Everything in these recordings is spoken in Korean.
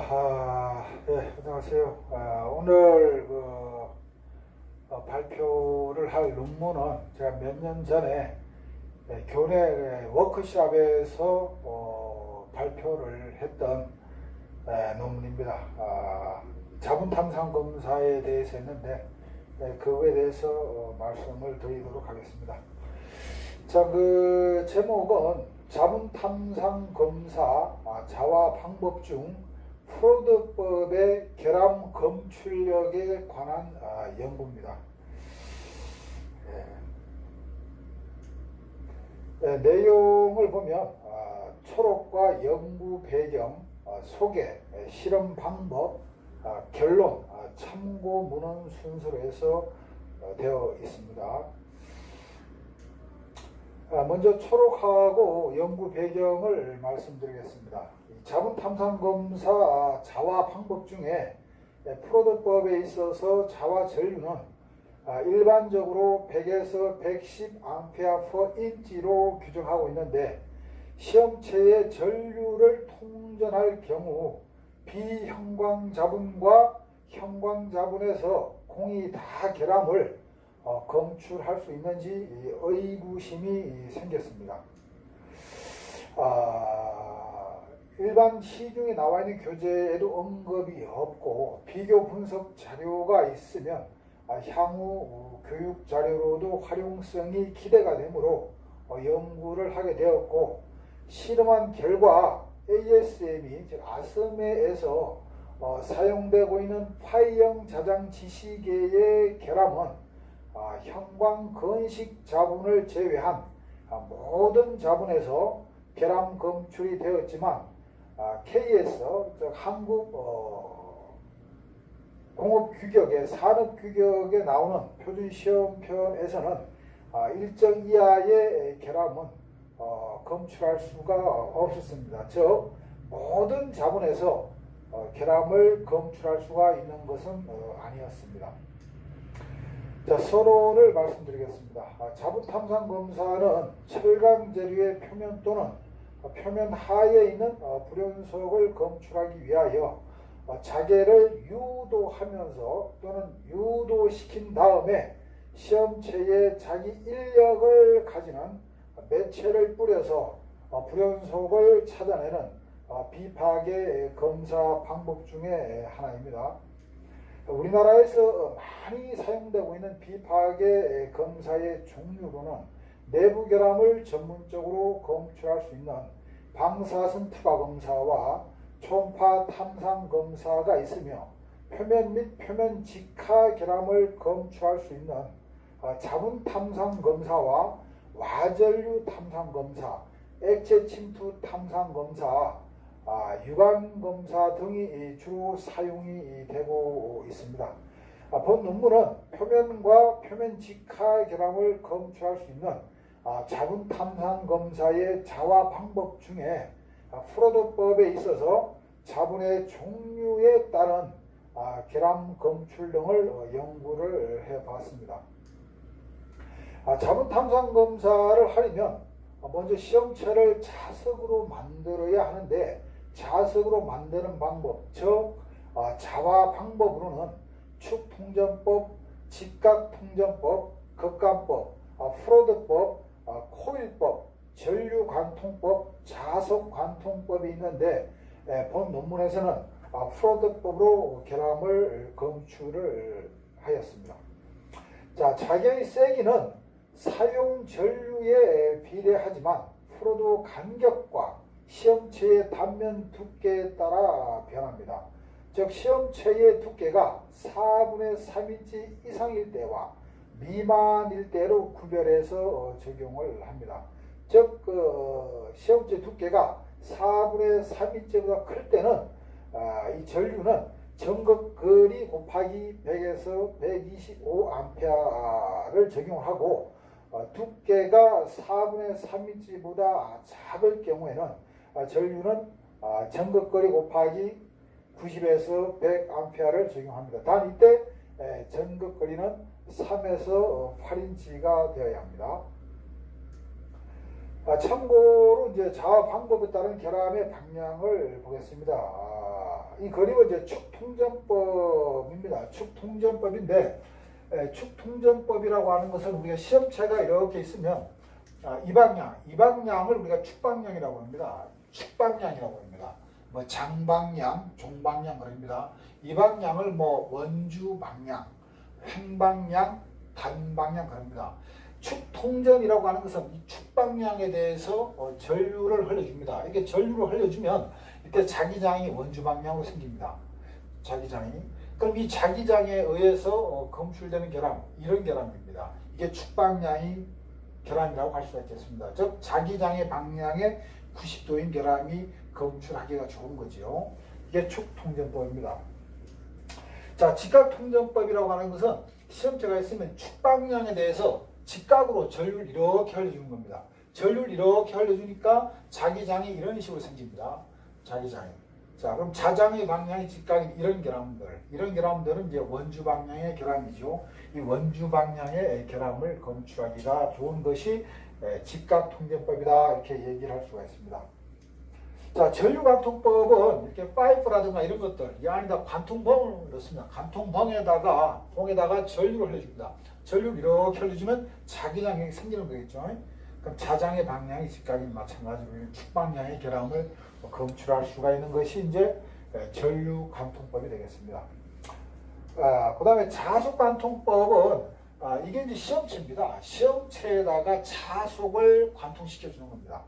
아, 네, 안녕하세요. 아, 오늘 그 어, 발표를 할 논문은 제가 몇 년 전에 네, 교내 워크숍에서 어, 발표를 했던 네, 논문입니다. 아, 자본 탐산 검사에 대해서 했는데 네, 그거에 대해서 어, 말씀을 드리도록 하겠습니다. 자, 그 제목은 자본 탐산 검사 아, 자와 방법 중 프로드법의 결함 검출력에 관한 아, 연구입니다. 예. 예, 내용을 보면 아, 초록과 연구 배경, 아, 소개, 예, 실험 방법, 아, 결론, 아, 참고 문헌 순서로 해서 어, 되어 있습니다. 아, 먼저 초록하고 연구 배경을 말씀드리겠습니다. 이 자본 탐산 검사 아, 자화 방법 중에 예, 프로드법에 있어서 자화 전류는 아, 일반적으로 100에서 110 암페어 퍼 인치로 규정하고 있는데 시험체의 전류를 통전할 경우 비형광 자분과 형광 자분에서 공이 다 결함을 어, 검출할 수 있는지 이 의구심이 생겼습니다. 아, 일반 시중에 나와 있는 교재에도 언급이 없고 비교 분석 자료가 있으면 아, 향후 어, 교육 자료로도 활용성이 기대가 되므로 어, 연구를 하게 되었고 실험한 결과 ASM이 즉 아스메에서 어, 사용되고 있는 파이형 자장 지시계의 결함은 아, 형광 건식 자분을 제외한 아, 모든 자분에서 결함 검출이 되었지만 아, KS 즉 한국 어, 공업 규격의 산업 규격에 나오는 표준 시험편에서는 아, 일정 이하의 결함은 어, 검출할 수가 없었습니다. 즉 모든 자본에서 어, 결함을 검출할 수가 있는 것은 어, 아니었습니다. 자, 서론을 말씀드리겠습니다. 아, 자부 탐산 검사는 철강 재료의 표면 또는 어, 표면 하에 있는 어, 불연속을 검출하기 위하여 어, 자개를 유도하면서 또는 유도시킨 다음에 시험체에 자기 인력을 가지는 매체를 뿌려서 어, 불연속을 찾아내는 어, 비파괴 검사 방법 중에 하나입니다. 우리나라에서 많이 사용되고 있는 비파괴 검사의 종류로는 내부 결함을 전문적으로 검출할 수 있는 방사선 투과 검사와 초음파 탐상 검사가 있으며 표면 및 표면 직하 결함을 검출할 수 있는 어, 자분 탐상 검사와 와전류 탐상 검사, 액체 침투 탐상 검사, 아, 유관 검사 등이 주로 사용이 되고 있습니다. 아, 본 논문은 표면과 표면 직하 결함을 검출할 수 있는 아, 자분 탐상 검사의 자화 방법 중에 아, 프로드법에 있어서 자분의 종류에 따른 아, 결함 검출 등을 어, 연구를 해봤습니다. 아, 탐상 검사를 하려면 먼저 시험체를 자석으로 만들어야 하는데 자석으로 만드는 방법, 즉 아, 자화 방법으로는 축통전법, 직각통전법, 극관법, 아, 프로드법, 아, 코일법, 전류관통법, 자석관통법이 있는데 에, 본 논문에서는 아, 프로드법으로 결함을 검출을 하였습니다. 자, 자격의 세기는 사용 전류에 비례하지만 프로도 간격과 시험체의 단면 두께에 따라 변합니다. 즉 시험체의 두께가 4분의 3인치 이상일 때와 미만일 때로 구별해서 어, 적용을 합니다. 즉 그, 시험체 두께가 4분의 3인치보다 클 때는 아, 이 전류는 전극거리 곱하기 100에서 125암페어를 적용하고 어, 두께가 4분의 3인치보다 작을 경우에는 아, 전류는 아, 전극거리 곱하기 90에서 100암페어를 적용합니다. 단 이때 에, 전극거리는 3에서 8인치가 되어야 합니다. 아, 참고로 이제 자화 방법에 따른 결함의 방향을 보겠습니다. 아, 이 그림은 이제 축통전법입니다. 축통전법인데 에, 축통전법이라고 하는 것은 우리가 시험체가 이렇게 있으면 아, 이 방향, 이 방향을 우리가 축방향이라고 합니다. 축방향이라고 합니다. 뭐 장방향, 종방향 그럽니다. 이 방향을 뭐 원주 방향, 횡방향, 단방향 그럽니다. 축통전이라고 하는 것은 이 축방향에 대해서 어, 전류를 흘려줍니다. 이게 전류를 흘려주면 이때 자기장이 원주 방향으로 생깁니다. 자기장이. 그럼 이 자기장에 의해서 어, 검출되는 결함, 이런 결함입니다. 이게 축방향이 결함이라고 할 수가 있겠습니다. 즉 자기장의 방향에 90도인 결함이 검출하기가 좋은 거지요. 이게 축통전법입니다. 자, 직각통전법이라고 하는 것은 시험체가 있으면 축방향에 대해서 직각으로 전류를 이렇게 흘려주는 겁니다. 전류를 이렇게 흘려주니까 자기장이 이런 식으로 생깁니다. 자기장이. 자, 그럼 자장의 방향이 직각인 이런 결함들, 이런 결함들은 이제 원주 방향의 결함이죠. 이 원주 방향의 결함을 검출하기가 좋은 것이 에, 직각통전법이다 이렇게 얘기를 할 수가 있습니다. 자, 전류관통법은 이렇게 파이프라든가 이런 것들 이 안에다 관통봉을 넣습니다. 관통봉에다가 봉에다가 전류를 흘려줍니다. 전류를 이렇게 흘려주면 자기장이 생기는 거겠죠. 그럼 자장의 방향이 직각인 마찬가지로 이 축방향의 결함을 검출할 수가 있는 것이 이제 에, 전류관통법이 되겠습니다. 아, 그 다음에 자숙관통법은 아, 이게 이제 시험체입니다. 시험체에다가 자숙을 관통시켜 주는 겁니다.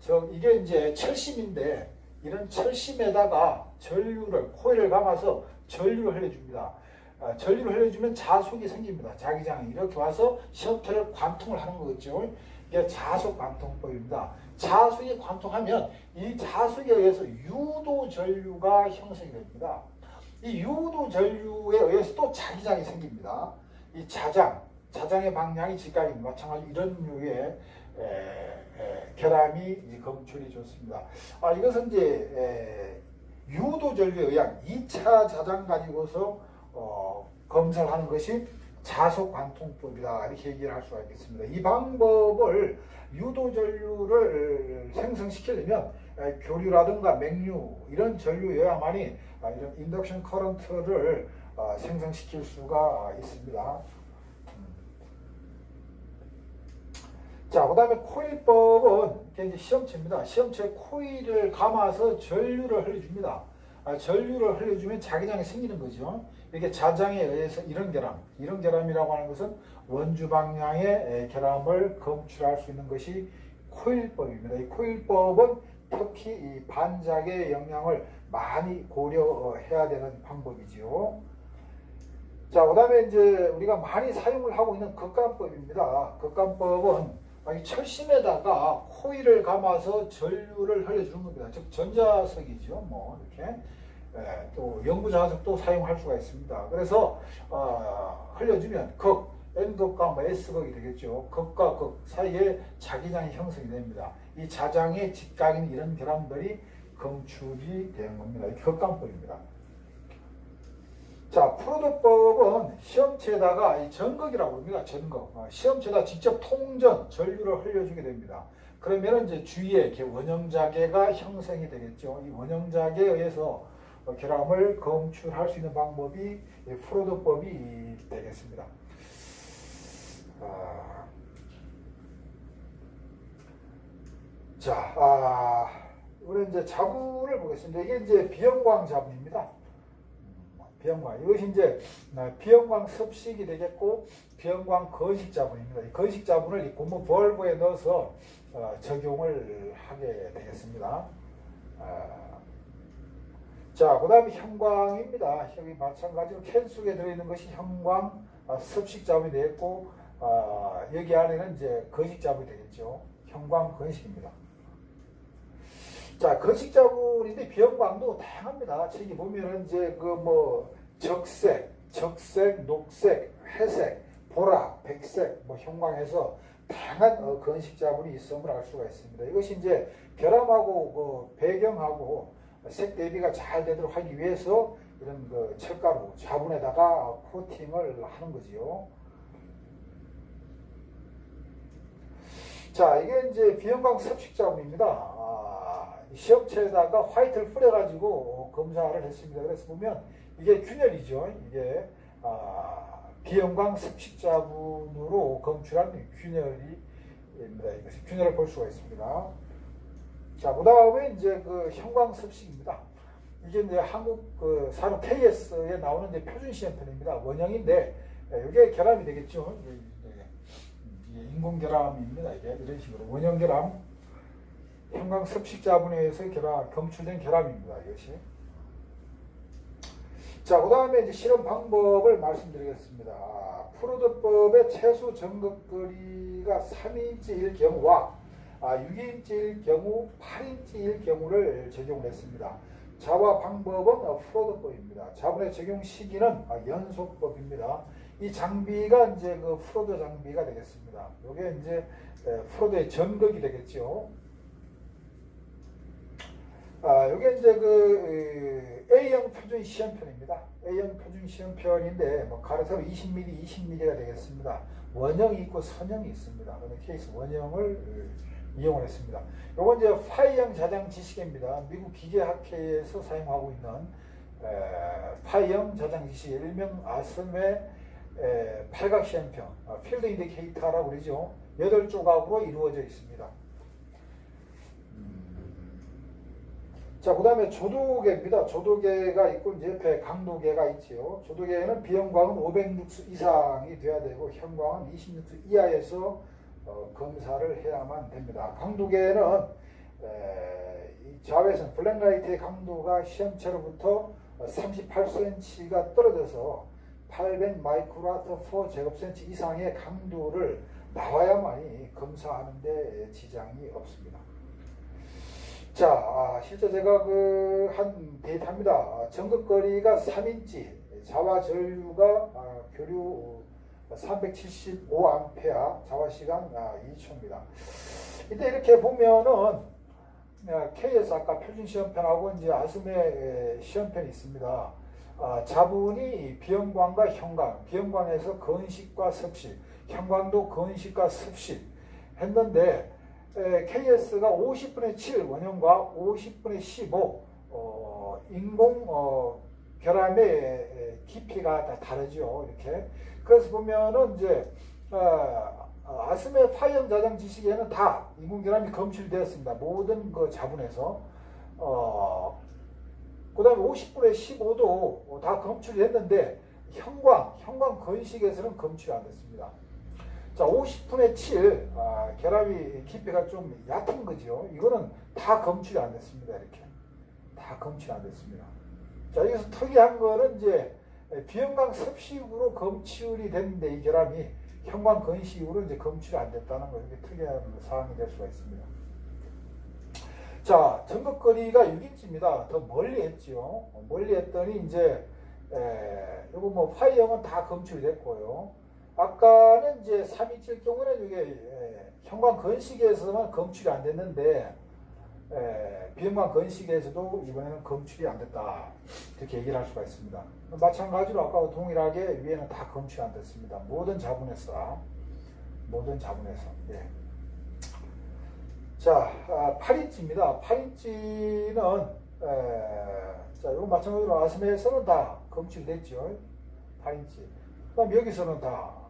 저 이게 이제 철심인데 이런 철심에다가 전류를 코일을 감아서 전류를 흘려줍니다. 아, 전류를 흘려주면 자숙이 생깁니다. 자기장이 이렇게 와서 시험체를 관통을 하는 거겠죠. 이게 자숙 관통법입니다. 자숙이 관통하면 이 자숙에 의해서 유도 전류가 형성이 됩니다. 이 유도 전류에 의해서 또 자기장이 생깁니다. 이 자장, 자장의 방향이 직각인 마찬가지 이런 류의 결함이 이 검출이 좋습니다. 아, 이것은 이제 에, 유도 전류에 의한 2차 자장 가지고서 어, 검사하는 것이 자속 관통법이다 이렇게 얘기를 할 수가 있겠습니다. 이 방법을 유도 전류를 생성시키려면 에, 교류라든가 맥류 이런 전류여야만이 아, 이런 인덕션 커런트를 아, 생성시킬 수가 있습니다. 자, 그 다음에 코일법은 이게 시험체입니다. 시험체 코일을 감아서 전류를 흘려줍니다. 아, 전류를 흘려주면 자기장이 생기는 거죠. 이게 자장에 의해서 이런 결함, 이런 결함이라고 하는 것은 원주 방향의 에, 결함을 검출할 수 있는 것이 코일법입니다. 이 코일법은 특히 이 반작의 영향을 많이 고려해야 되는 방법이지요. 자, 그 다음에 이제 우리가 많이 사용을 하고 있는 극감법입니다. 극감법은 이 철심에다가 코일을 감아서 전류를 흘려주는 겁니다. 즉, 전자석이죠. 뭐, 이렇게. 예, 또 영구자석도 사용할 수가 있습니다. 그래서, 어, 흘려주면 극, N극과 뭐 S극이 되겠죠. 극과 극 사이에 자기장이 형성이 됩니다. 이 자장의 직각인 이런 결함들이 검출이 되는 겁니다. 이 극감법입니다. 자, 프로도법은 시험체에다가 이 전극이라고 합니다. 전극. 어, 시험체에다 직접 통전, 전류를 흘려주게 됩니다. 그러면 이제 주위에 원형자계가 형성이 되겠죠. 이 원형자계에 의해서 어, 결함을 검출할 수 있는 방법이 이 프로도법이 되겠습니다. 아, 자, 아, 우리 이제 자부를 보겠습니다. 이게 이제 비형광 자부입니다. 비형광. 이것이 이제 어, 비형광 습식이 되겠고 비형광 거식 자분입니다. 이 거식 자분을 이 고무 벌브에 넣어서 어, 적용을 하게 되겠습니다. 아, 자, 그 다음에 형광입니다. 여기 마찬가지로 캔 속에 들어있는 것이 형광 아, 습식 자분이 되겠고 아, 여기 안에는 이제 거식 자분이 되겠죠. 형광 건식입니다. 자, 거식자분인데 비형광도 다양합니다. 저기 보면은 이제 그 뭐 적색, 적색, 녹색, 회색, 보라, 백색, 뭐 형광해서 다양한 어, 건식자분이 있음을 알 수가 있습니다. 이것이 이제 결함하고 그 배경하고 색 대비가 잘 되도록 하기 위해서 이런 그 철가루 자분에다가 코팅을 하는 거지요. 자, 이게 이제 비형광 섭식 자분입니다. 아, 시험체에다가 화이트를 뿌려가지고 어, 검사를 했습니다. 그래서 보면 이게 균열이죠. 이게 아, 비형광 습식자분으로 검출한 균열이입니다. 이것이 균열을 볼 수가 있습니다. 자, 그 다음에 이제 그 형광 습식입니다. 이게 이제 한국 그 산업 KS에 나오는 이제 표준 시험편입니다. 원형인데 예, 이게 결함이 되겠죠. 인공 결함입니다. 이게 이런 식으로 원형 결함, 형광 습식자분에 의해서 결함, 검출된 결함입니다. 이것이. 자, 그 다음에 이제 실험 방법을 말씀드리겠습니다. 프로드법의 최소 점급거리가 3인치일 경우와 아, 6인치일 경우, 8인치일 경우를 적용을 했습니다. 자와 방법은 어, 프로드법입니다. 자본의 적용 시기는 아, 연속법입니다. 이 장비가 이제 그 프로드 장비가 되겠습니다. 이게 이제 에, 프로드의 전극이 되겠죠. 아, 이게 이제 그 에, A형 표준 시험편입니다. A형 표준 시험편인데 뭐 가로세로 20mm, 20mm가 되겠습니다. 원형이 있고 선형이 있습니다. 그런데 케이스 원형을 어, 이용을 했습니다. 요건 이제 파이형 자장 지시계입니다. 미국 기계학회에서 사용하고 있는 에, 파이형 자장 지시계, 일명 아스메 에, 팔각 시험편, 아, 필드 인디케이터라고 그러죠. 여덟 조각으로 이루어져 있습니다. 자, 그 다음에 조도계입니다. 조도계가 있고, 이제 옆에 강도계가 있지요. 조도계는 비형광은 500룩스 이상이 돼야 되고, 형광은 20룩스 이하에서 어, 검사를 해야만 됩니다. 강도계는 에, 이 자외선 블랙라이트의 강도가 시험체로부터 38cm가 떨어져서 800 마이크로와트 4 제곱센치 이상의 강도를 나와야만이 검사하는데 지장이 없습니다. 자, 아, 실제 제가 그 한 데이터입니다. 아, 전극거리가 3인치, 자와 전류가 아, 교류 375A, 자와 시간 아, 2초입니다. 이때 이렇게 보면은 아, KS 아까 표준 시험편하고 이제 아스메 시험편이 있습니다. 아, 자분이 비형광과 형광, 비형광에서 건식과 습식, 형광도 건식과 습식 했는데 에, KS가 50분의 7 원형과 50분의 15 어, 인공 어, 결함의 에, 깊이가 다 다르죠. 이렇게 그래서 보면은 이제 어, 아스메 파이형 자장 지식에는 다 인공 결함이 검출되었습니다. 모든 그 자분에서 어, 그다음에 50분의 15도 다 검출이 됐는데 형광 형광 건식에서는 검출이 안 됐습니다. 자, 50분의 7, 아, 결합이 깊이가 좀 얕은 거죠. 이거는 다 검출이 안 됐습니다. 이렇게. 다 검출이 안 됐습니다. 자, 여기서 특이한 거는 이제 비형광 섭식으로 검출이 됐는데 이 결함이 형광 건식으로 이제 검출이 안 됐다는 거, 이게 특이한 사항이 될 수가 있습니다. 자, 전극거리가 6인치입니다. 더 멀리 했지요. 멀리 했더니 이제, 에, 요거 뭐 파이형은 다 검출이 됐고요. 아까는 이제 3인치일 경우는 이게 에, 형광 건식에서만 검출이 안 됐는데 에, 비형광 건식에서도 이번에는 검출이 안 됐다 이렇게 얘기를 할 수가 있습니다. 마찬가지로 아까와 동일하게 위에는 다 검출이 안 됐습니다. 모든 자분에서 모든 자분에서 예. 자 아, 8인치입니다. 8인치는 에, 자 이거 마찬가지로 아스메에서는 다 검출됐죠. 8인치. 그다음 여기서는 다 아,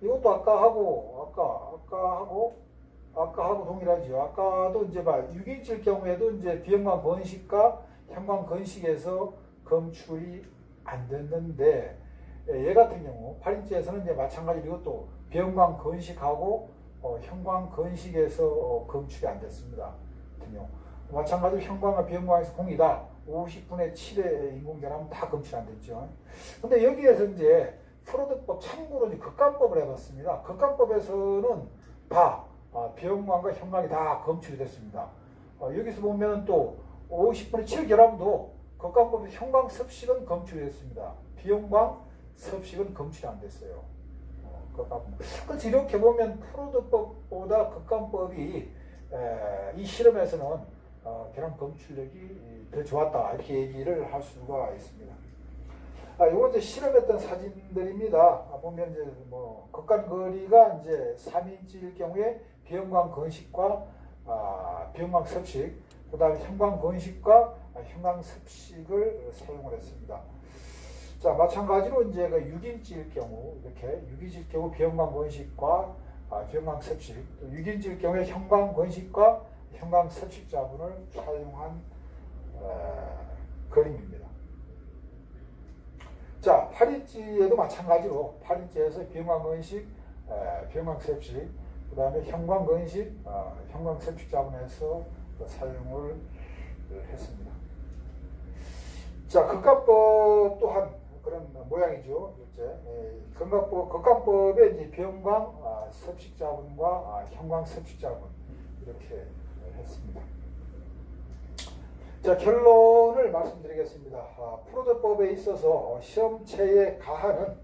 이것도 아까 하고 아까 아까 하고 아까 하고 동일하죠. 아까도 이제 봐 6인치일 경우에도 이제 비형광 건식과 형광 건식에서 검출이 안 됐는데 예, 얘 같은 경우 8인치에서는 이제 마찬가지로 이것도 비형광 건식하고 어, 형광 건식에서 어, 검출이 안 됐습니다. 마찬가지로 형광과 비형광에서 공이다. 50분의 7의 인공결함은 다 검출 안 됐죠. 근데 여기에서 이제 프로드법 참고로 극감법을 해봤습니다. 극감법에서는 다 아, 비형광과 형광이 다 검출이 됐습니다. 어, 여기서 보면 또 50분의 7 결함도 극감법에서 형광 섭식은 검출이 됐습니다. 비형광 섭식은 검출이 안 됐어요. 어, 극감법. 그래서 이렇게 보면 프로드법보다 극감법이 에, 이 실험에서는 어, 결함 검출력이 더 좋았다 이렇게 얘기를 할 수가 있습니다. 아, 요건 이제 실험했던 사진들입니다. 아, 보면 이제 뭐 극간 거리가 이제 3인치일 경우에 비형광 건식과 아, 비형광 섭식, 그다음에 형광 건식과 아, 형광습식을 사용을 했습니다. 자 마찬가지로 이제 그 6인치일 경우 이렇게 6인치일 경우 비형광 건식과 아, 비형광 습식, 또 6인치일 경우에 형광 건식과 형광 습식 자분을 사용한 어, 그림입니다. 자 8인치에도 마찬가지로 8인치에서 비형광 건식, 에, 비형광 습식, 그 다음에 형광 건식, 어, 형광 습식 자분에서 그 사용을 했습니다. 자, 극가법 또한 그런 모양이죠. 이제 예, 극가법 극가법에 이제 병광 아, 섭식자분과 아, 형광 섭식자분 이렇게 했습니다. 자, 결론을 말씀드리겠습니다. 아, 프로드법에 있어서 시험체에 가하는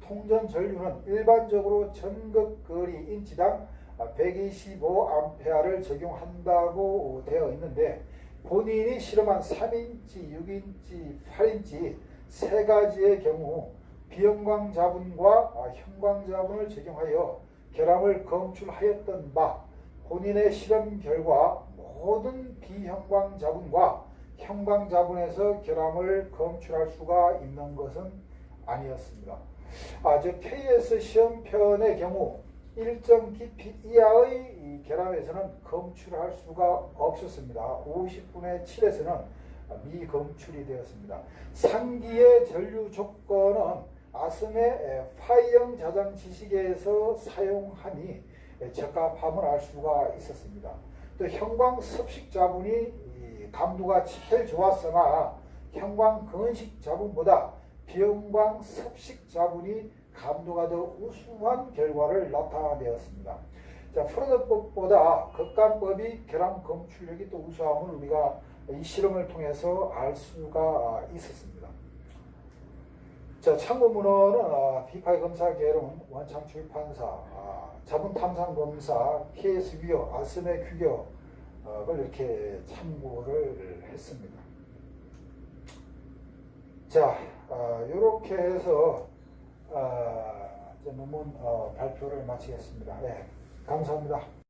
통전 전류는 일반적으로 전극 거리 인치당 125A를 적용한다고 되어 있는데 본인이 실험한 3인치, 6인치, 8인치 세 가지의 경우 비형광 자분과 아, 형광 자분을 적용하여 결함을 검출하였던 바 본인의 실험 결과 모든 비형광 자분과 형광 자분에서 결함을 검출할 수가 있는 것은 아니었습니다. 아, 저 KS 시험편의 경우 일정 깊이 이하의 이 결함에서는 검출할 수가 없었습니다. 50분의 7에서는 미검출이 되었습니다. 상기의 전류 조건은 아스의 파이형 자장 지식에서 사용함이 적합함을 알 수가 있었습니다. 또 형광 섭식 자분이 이 감도가 제일 좋았으나 형광 건식 자분보다 비형광 섭식 자분이 감도가 더 우수한 결과를 나타내었습니다. 자, 프로드법보다 극감법이 결함 검출력이 또 우수함을 우리가 이 실험을 통해서 알 수가 있었습니다. 자, 참고 문헌은 아, 비파이 검사 계론, 원창 출판사, 아, 자본 탐산 검사, KS 위어, 아스메 규격을 이렇게 참고를 했습니다. 자, 이렇게 해서 아, 이제 논문 어, 발표를 마치겠습니다. 네, 감사합니다.